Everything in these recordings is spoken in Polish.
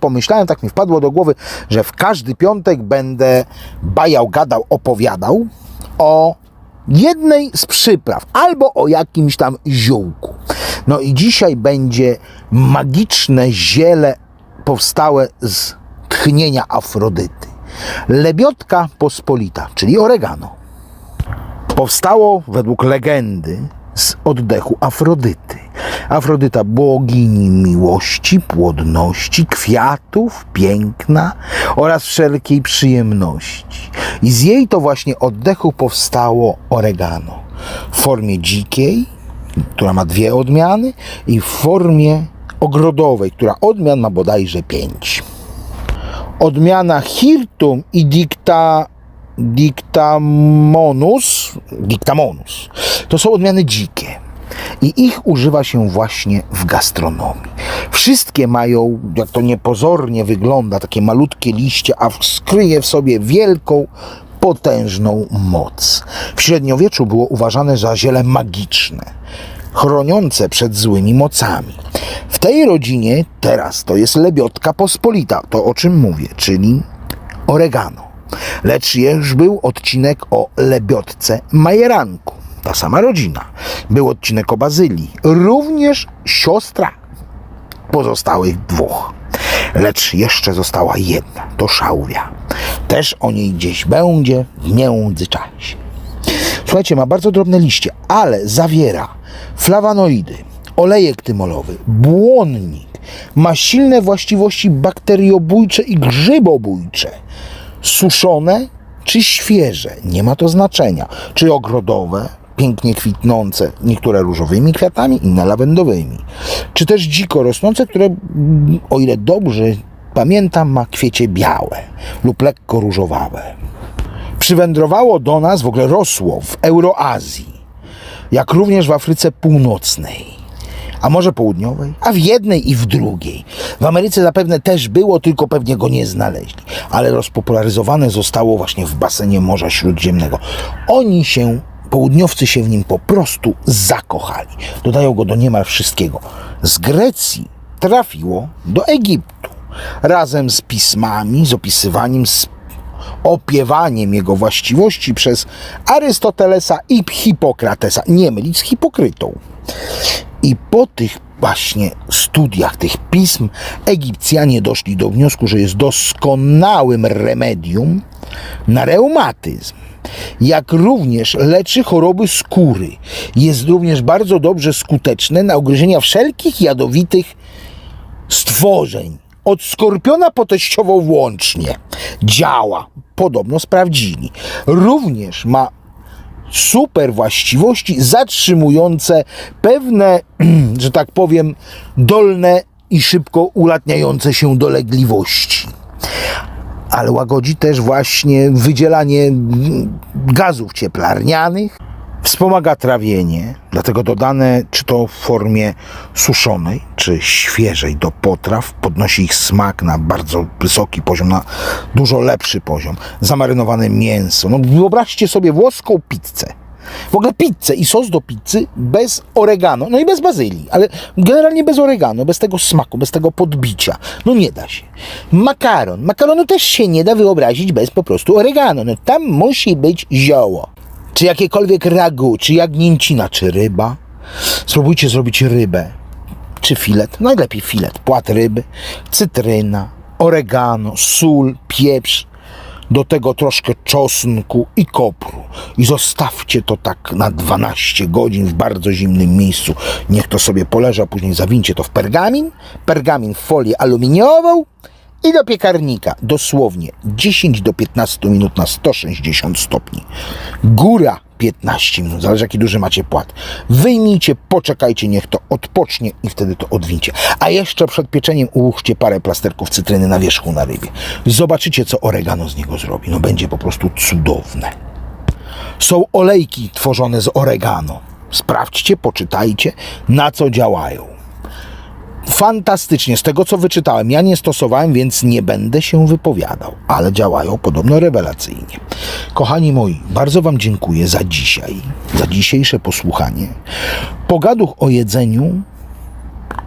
pomyślałem, tak mi wpadło do głowy, że w każdy piątek będę bajał, gadał, opowiadał o jednej z przypraw albo o jakimś tam ziółku. No i dzisiaj będzie magiczne ziele powstałe z tchnienia Afrodyty. Lebiotka pospolita, czyli oregano. Powstało według legendy z oddechu Afrodyty. Afrodyta bogini miłości, płodności, kwiatów, piękna oraz wszelkiej przyjemności. I z jej to właśnie oddechu powstało oregano. W formie dzikiej, która ma dwie odmiany, i w formie ogrodowej, która odmian ma bodajże pięć. Odmiana hirtum i dicta, dictamonus, dictamonus. To są odmiany dzikie i ich używa się właśnie w gastronomii. Wszystkie mają, jak to niepozornie wygląda, takie malutkie liście, a skryje w sobie wielką, potężną moc. W średniowieczu było uważane za ziele magiczne chroniące przed złymi mocami. W tej rodzinie teraz to jest lebiotka pospolita, to o czym mówię, czyli oregano. Lecz już był odcinek o lebiotce majeranku, ta sama rodzina. Był odcinek o bazylii, również siostra pozostałych dwóch. Lecz jeszcze została jedna, to szałwia. Też o niej gdzieś będzie w międzyczasie. Słuchajcie, ma bardzo drobne liście, ale zawiera flawanoidy, olejek tymolowy, błonnik, ma silne właściwości bakteriobójcze i grzybobójcze. Suszone czy świeże, nie ma to znaczenia. Czy ogrodowe, pięknie kwitnące, niektóre różowymi kwiatami, inne lawendowymi. Czy też dziko rosnące, które, mm, o ile dobrze pamiętam, ma kwiecie białe lub lekko różowawe przywędrowało do nas, w ogóle rosło w Euroazji, jak również w Afryce Północnej, a może Południowej, a w jednej i w drugiej. W Ameryce zapewne też było, tylko pewnie go nie znaleźli, ale rozpopularyzowane zostało właśnie w basenie Morza Śródziemnego. Oni się, południowcy się w nim po prostu zakochali. Dodają go do niemal wszystkiego. Z Grecji trafiło do Egiptu razem z pismami, z opisywaniem z opiewaniem jego właściwości przez Arystotelesa i Hipokratesa. Nie mylić z Hipokrytą. I po tych właśnie studiach tych pism Egipcjanie doszli do wniosku, że jest doskonałym remedium na reumatyzm. Jak również leczy choroby skóry. Jest również bardzo dobrze skuteczne na ugryzienia wszelkich jadowitych stworzeń. Od skorpiona po teściową włącznie. Działa. Podobno sprawdzili. Również ma super właściwości zatrzymujące pewne, że tak powiem, dolne i szybko ulatniające się dolegliwości. Ale łagodzi też właśnie wydzielanie gazów cieplarnianych, Wspomaga trawienie, dlatego dodane czy to w formie suszonej, czy świeżej do potraw, podnosi ich smak na bardzo wysoki poziom, na dużo lepszy poziom. Zamarynowane mięso. No wyobraźcie sobie włoską pizzę. W ogóle pizzę i sos do pizzy bez oregano, no i bez bazylii, ale generalnie bez oregano, bez tego smaku, bez tego podbicia. No nie da się. Makaron. Makaronu też się nie da wyobrazić bez po prostu oregano. No tam musi być zioło czy jakiekolwiek ragu, czy jagnięcina, czy ryba. Spróbujcie zrobić rybę, czy filet, najlepiej filet, płat ryby, cytryna, oregano, sól, pieprz, do tego troszkę czosnku i kopru. I zostawcie to tak na 12 godzin w bardzo zimnym miejscu. Niech to sobie poleży, a później zawincie to w pergamin, pergamin w folię aluminiową i do piekarnika. Dosłownie 10 do 15 minut na 160 stopni. Góra 15 minut, zależy jaki duży macie płat. Wyjmijcie, poczekajcie, niech to odpocznie i wtedy to odwincie. A jeszcze przed pieczeniem ułóżcie parę plasterków cytryny na wierzchu na rybie. Zobaczycie, co oregano z niego zrobi. No będzie po prostu cudowne. Są olejki tworzone z oregano. Sprawdźcie, poczytajcie, na co działają fantastycznie. Z tego co wyczytałem, ja nie stosowałem, więc nie będę się wypowiadał, ale działają podobno rewelacyjnie. Kochani moi, bardzo Wam dziękuję za dzisiaj, za dzisiejsze posłuchanie. Pogaduch o jedzeniu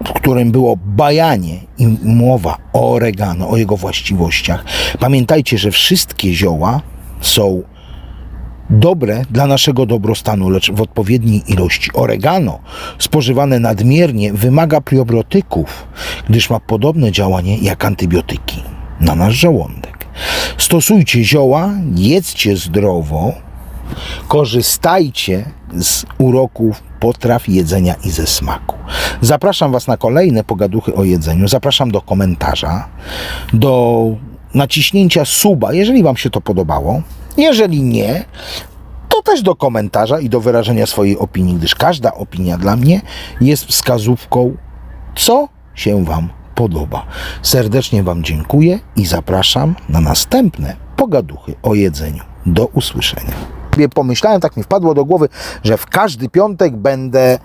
w którym było bajanie i mowa o oregano, o jego właściwościach. Pamiętajcie, że wszystkie zioła są dobre dla naszego dobrostanu, lecz w odpowiedniej ilości. Oregano spożywane nadmiernie wymaga probiotyków, gdyż ma podobne działanie jak antybiotyki na nasz żołądek. Stosujcie zioła, jedzcie zdrowo, korzystajcie z uroków potraw jedzenia i ze smaku. Zapraszam Was na kolejne pogaduchy o jedzeniu. Zapraszam do komentarza, do naciśnięcia suba, jeżeli Wam się to podobało. Jeżeli nie, to też do komentarza i do wyrażenia swojej opinii, gdyż każda opinia dla mnie jest wskazówką, co się Wam podoba. Serdecznie Wam dziękuję i zapraszam na następne pogaduchy o jedzeniu. Do usłyszenia. Pomyślałem, tak mi wpadło do głowy, że w każdy piątek będę